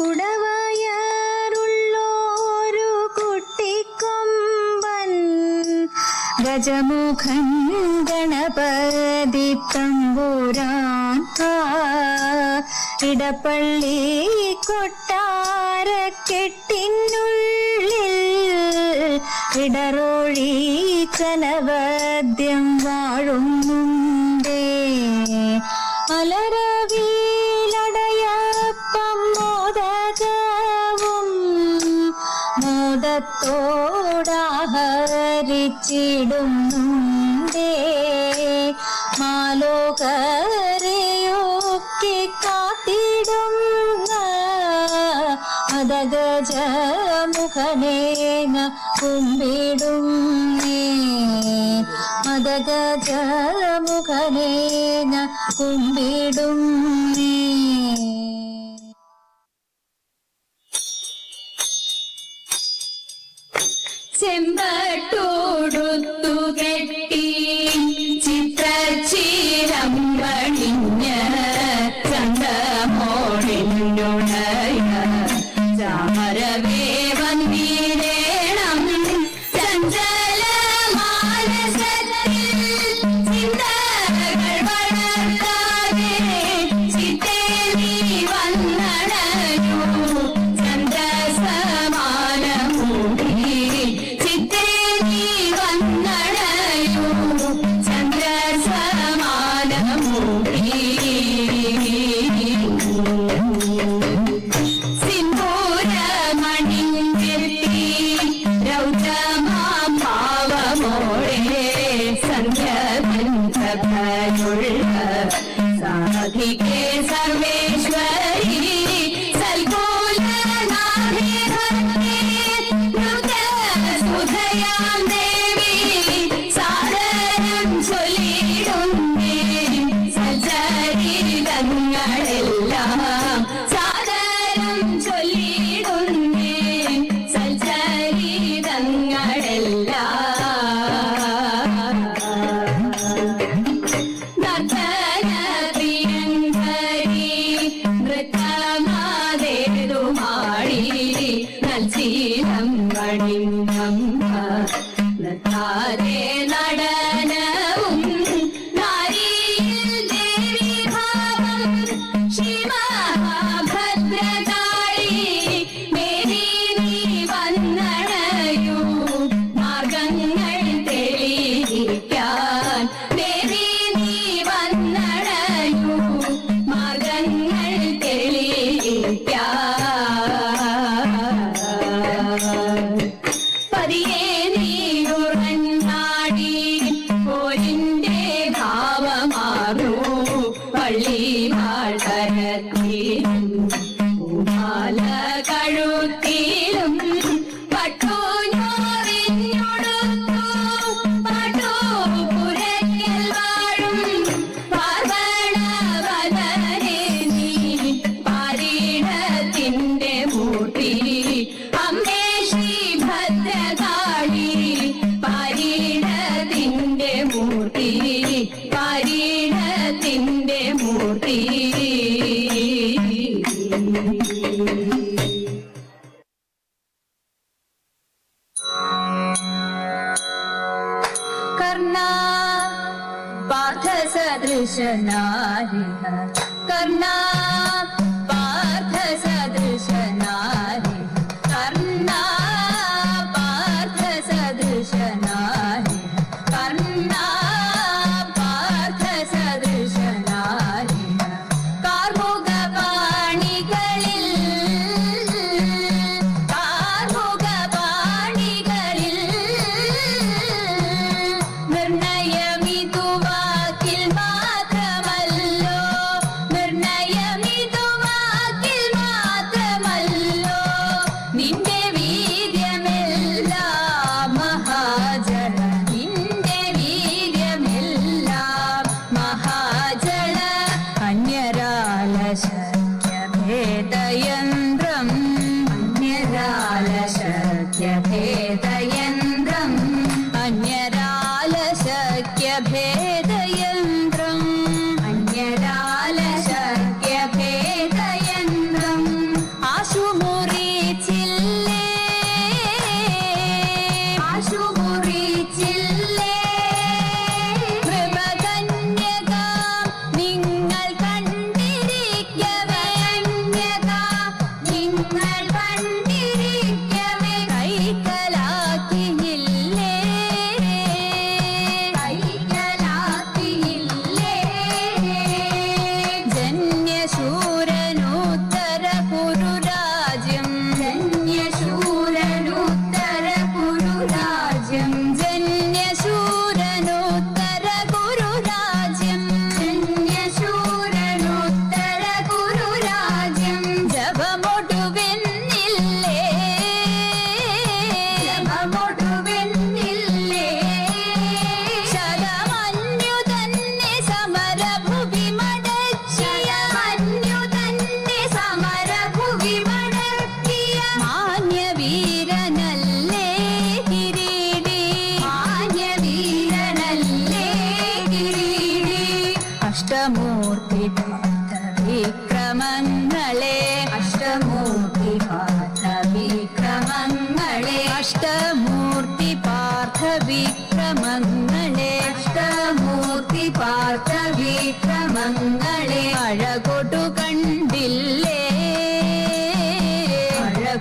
കുടവായാറുള്ളോരു കുട്ടിക്കൊമ്പൻ. ഗജമുഖൻ ഗണപതി തമ്പുരാൻ ഇടപ്പള്ളി കൊട്ടാര കെട്ടിനുള്ളിൽ ഇടറോഴി കനവദ്യം വാഴുന്നുണ്ടേ. അലര സ്നേഹത്തോടാഹരിച്ചിടുന്നുണ്ടേ മാലോകരെയൊക്കെ കാത്തിടുന്ന മതഗജ മുഖനേന കുമ്പിടുന്നേ. മതഗജ മുഖനേന കുമ്പിടും ചെമ്പട്ടോടുത്തുക ദേശനാരിഹ शक्य भेद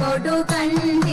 కొడుకన్న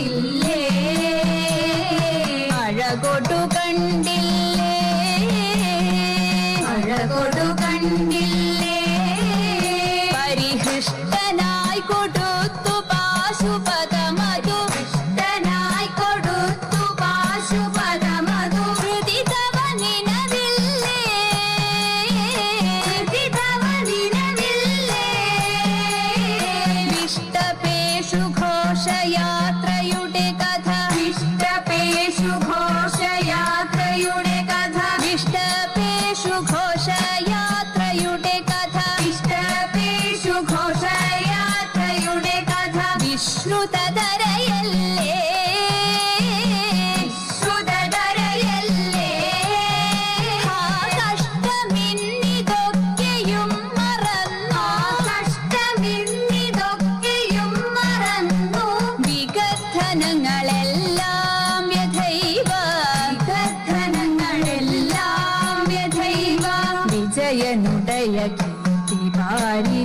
ఉదయనుదయ కీర్తి వారి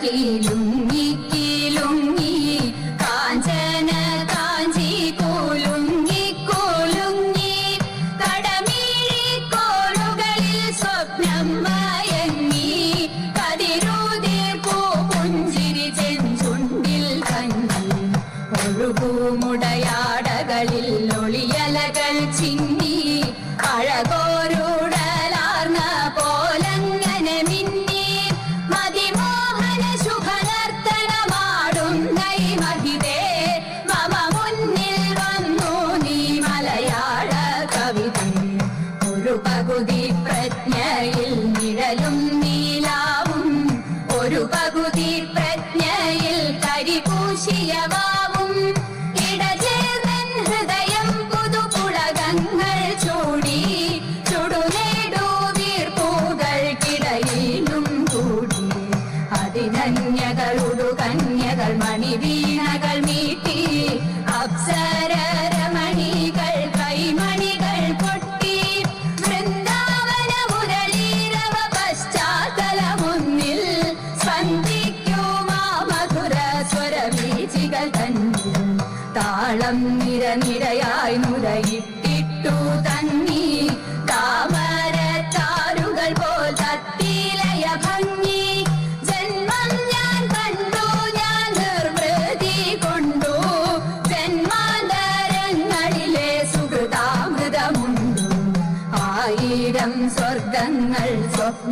കിലുങ്ങി കിലുങ്ങി കാഞ്ചന കാഞ്ചി കൂലുങ്ങി കൂലുങ്ങി കടമീഴി കോളുകളിൽ സ്വപ്നം മയങ്ങി കതിരൂതിർ പൂഞ്ചിരി ചെഞ്ചുണ്ടിൽ കഞ്ഞി ഒഴുകൂമുടയാടകളിൽ ഒളിയലകൾ ചിന്നി അഴകോരോട്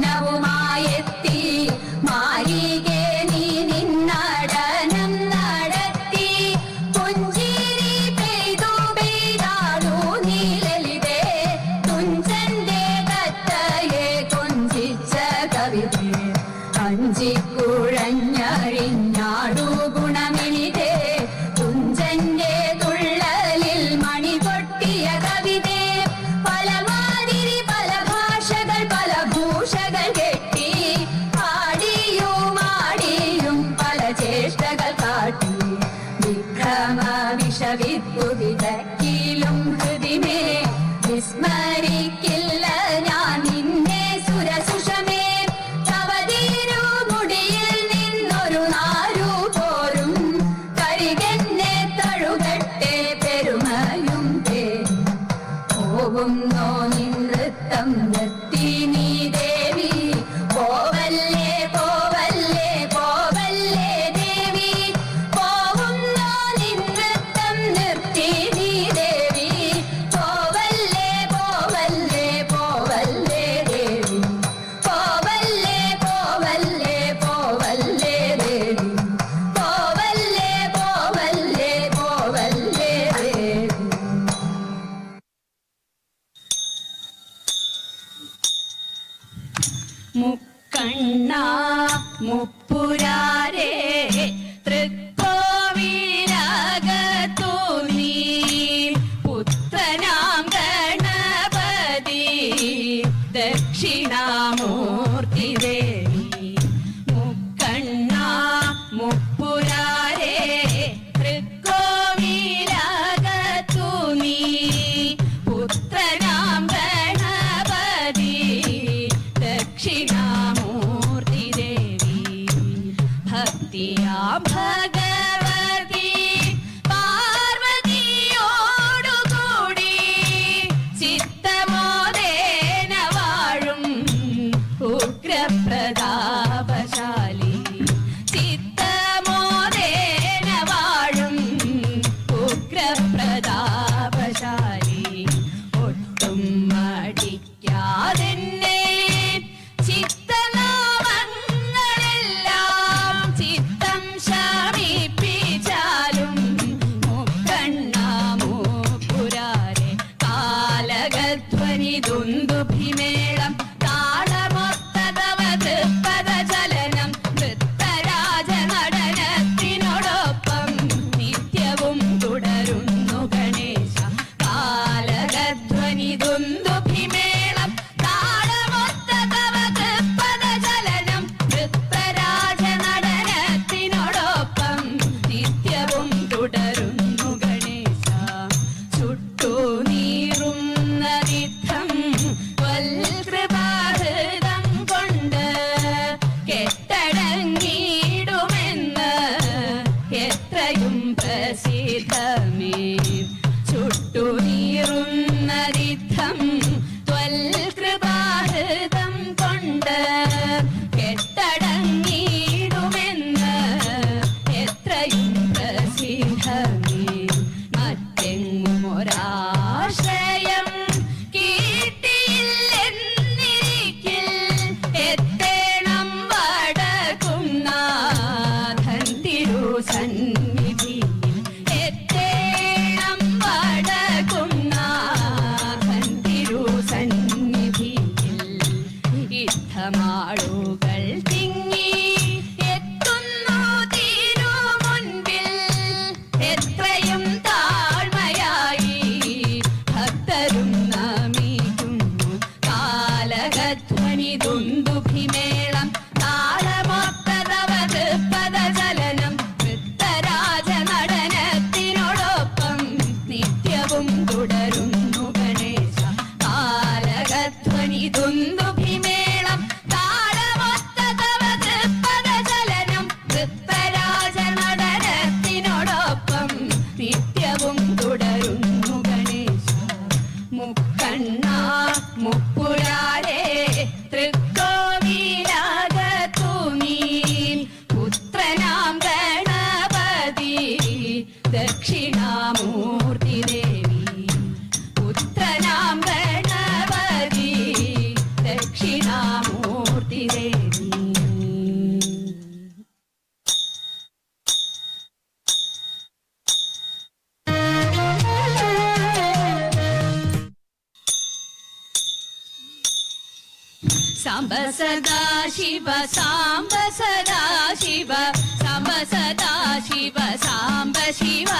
നവുമായെത്തി മായികേ നീ നിന്നടനം നടത്തി പുഞ്ചിരി പെയ്തു പെയ്താടു നീലലിതേ തുഞ്ചന്റെ കത്തയെ കൊഞ്ചിച്ച കവിതേ അഞ്ചിക്കുഴഞ്ഞ படிக்காதே साब सदा शिव साव सम्ब सदा शिव साब शिव।